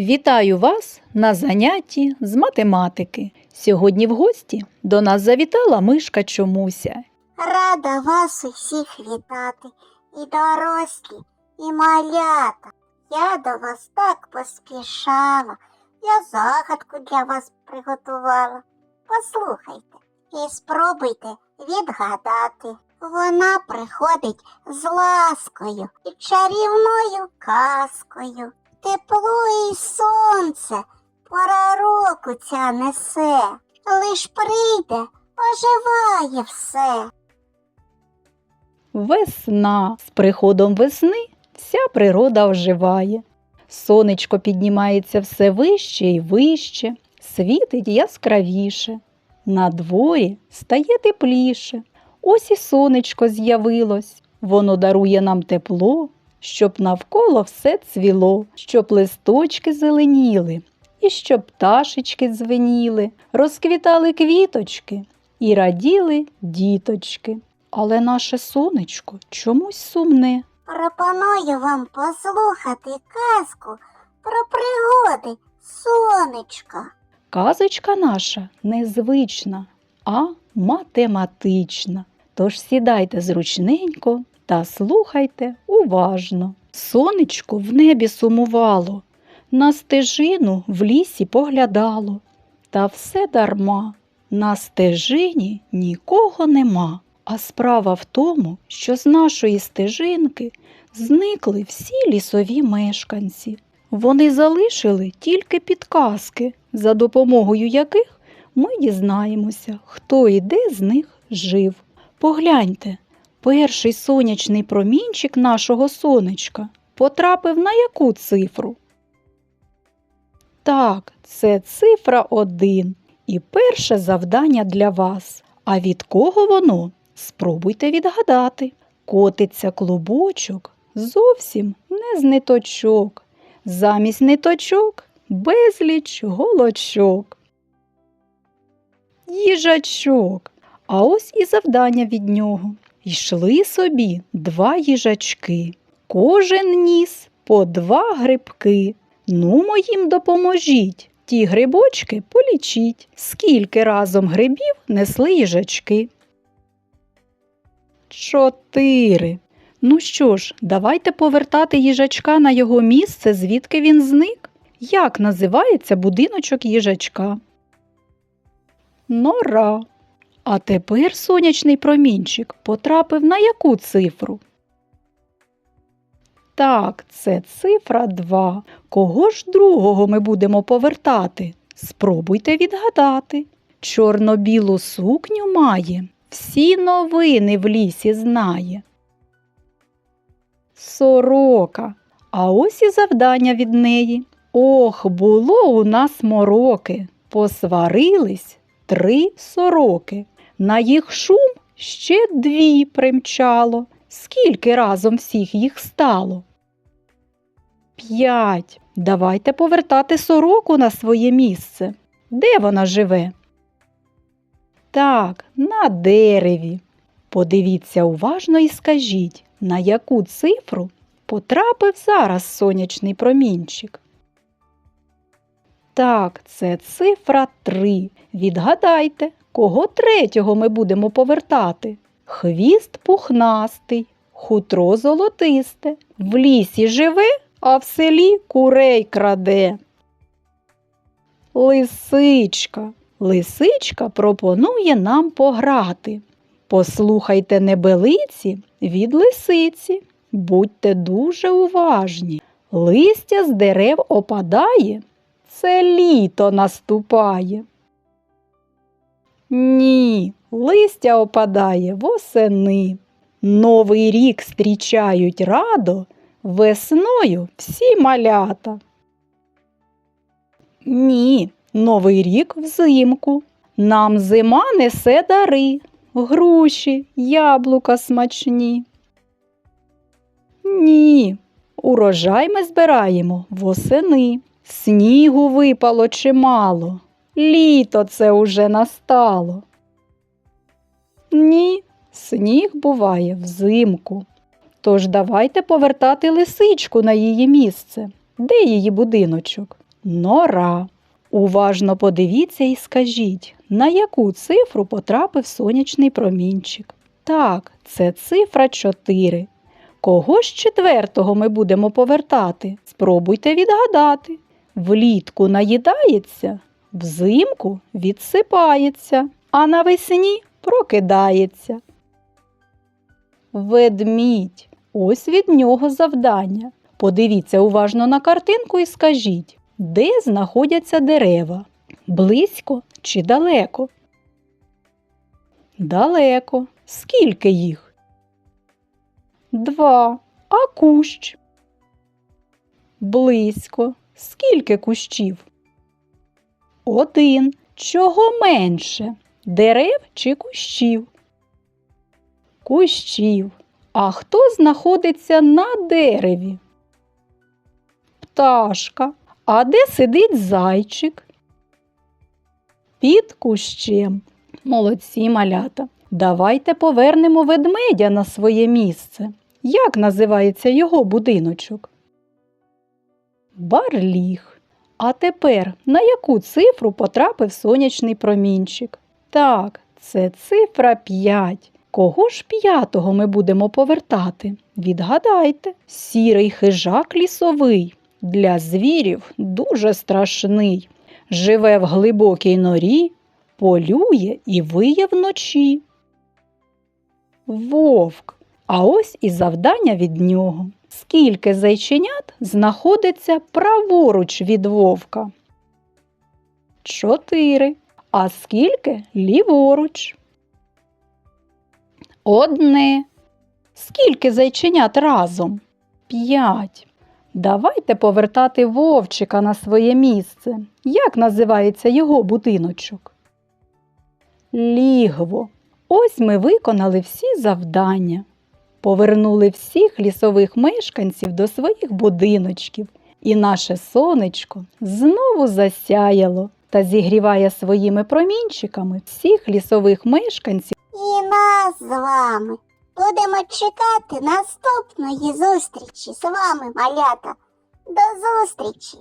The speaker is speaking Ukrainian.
Вітаю вас на занятті з математики. Сьогодні в гості до нас завітала мишка Чомуся. Рада вас усіх вітати, і дорослі, і малята. Я до вас так поспішала, я загадку для вас приготувала. Послухайте і спробуйте відгадати. Вона приходить з ласкою і чарівною казкою. Тепло і сонце пора року ця несе, лиш прийде, оживає все. Весна. З приходом весни вся природа оживає. Сонечко піднімається все вище і вище, світить яскравіше. На дворі стає тепліше. Ось і сонечко з'явилось. Воно дарує нам тепло, щоб навколо все цвіло, щоб листочки зеленіли, і щоб пташечки дзвеніли, розквітали квіточки і раділи діточки. Але наше сонечко чомусь сумне. Пропоную вам послухати казку про пригоди сонечка. Казочка наша незвична, а математична. Тож сідайте зручненько та слухайте уважно. Сонечко в небі сумувало, на стежину в лісі поглядало. Та все дарма, на стежині нікого нема. А справа в тому, що з нашої стежинки зникли всі лісові мешканці. Вони залишили тільки підказки, за допомогою яких ми дізнаємося, хто і де з них жив. Погляньте, перший сонячний промінчик нашого сонечка потрапив на яку цифру? Так, це цифра 1 і перше завдання для вас. А від кого воно? Спробуйте відгадати. Котиться клубочок зовсім не з ниточок. Замість ниточок безліч голочок. Їжачок. А ось і завдання від нього. Йшли собі два їжачки. Кожен ніс по два грибки. Ну, моїм допоможіть. Ті грибочки полічіть, скільки разом грибів несли їжачки. Чотири. Ну що ж, давайте повертати їжачка на його місце, звідки він зник. Як називається будиночок їжачка? Нора. А тепер сонячний промінчик потрапив на яку цифру? Так, це цифра 2. Кого ж другого ми будемо повертати? Спробуйте відгадати. Чорно-білу сукню має, всі новини в лісі знає. Сорока. А ось і завдання від неї. Ох, було у нас мороки. Посварились три сороки. На їх шум ще дві примчало. Скільки разом всіх їх стало? П'ять. Давайте повертати сороку на своє місце. Де вона живе? Так, на дереві. Подивіться уважно і скажіть, на яку цифру потрапив зараз сонячний промінчик. Так, це цифра 3. Відгадайте, кого третього ми будемо повертати. Хвіст пухнастий, хутро золотисте, в лісі живе, а в селі курей краде. Лисичка. Лисичка пропонує нам пограти. Послухайте небелиці від лисиці. Будьте дуже уважні. Листя з дерев опадає, це літо наступає. Ні, листя опадає восени. Новий рік зустрічають радо, весною всі малята. Ні, новий рік взимку. Нам зима несе дари, груші, яблука смачні. Ні, урожай ми збираємо восени. Снігу випало чимало. Літо це уже настало. Ні, сніг буває взимку. Тож давайте повертати лисичку на її місце. Де її будиночок? нора. Уважно подивіться і скажіть, на яку цифру потрапив сонячний промінчик. Так, це цифра 4. Кого ж четвертого ми будемо повертати? Спробуйте відгадати. Влітку наїдається, взимку відсипається, а навесні прокидається. Ведмідь. Ось від нього завдання. Подивіться уважно на картинку і скажіть, де знаходяться дерева? Близько чи далеко? Далеко. Скільки їх? Два. А кущ? Близько. Скільки кущів? Один. Чого менше? Дерев чи кущів? Кущів. А хто знаходиться на дереві? Пташка. А де сидить зайчик? Під кущем. Молодці малята. Давайте повернемо ведмедя на своє місце. Як називається його будиночок? Барліг. А тепер на яку цифру потрапив сонячний промінчик? Так, це цифра 5. Кого ж п'ятого ми будемо повертати? Відгадайте, сірий хижак лісовий, для звірів дуже страшний. Живе в глибокій норі, полює і виє вночі. Вовк. А ось і завдання від нього. Скільки зайченят знаходиться праворуч від вовка? Чотири. А скільки ліворуч? Одне. Скільки зайченят разом? П'ять. Давайте повертати вовчика на своє місце. Як називається його будиночок? Лігво. Ось ми виконали всі завдання. Повернули всіх лісових мешканців до своїх будиночків, і наше сонечко знову засяяло та зігріває своїми промінчиками всіх лісових мешканців. І нас з вами. Будемо чекати наступної зустрічі з вами, малята. До зустрічі!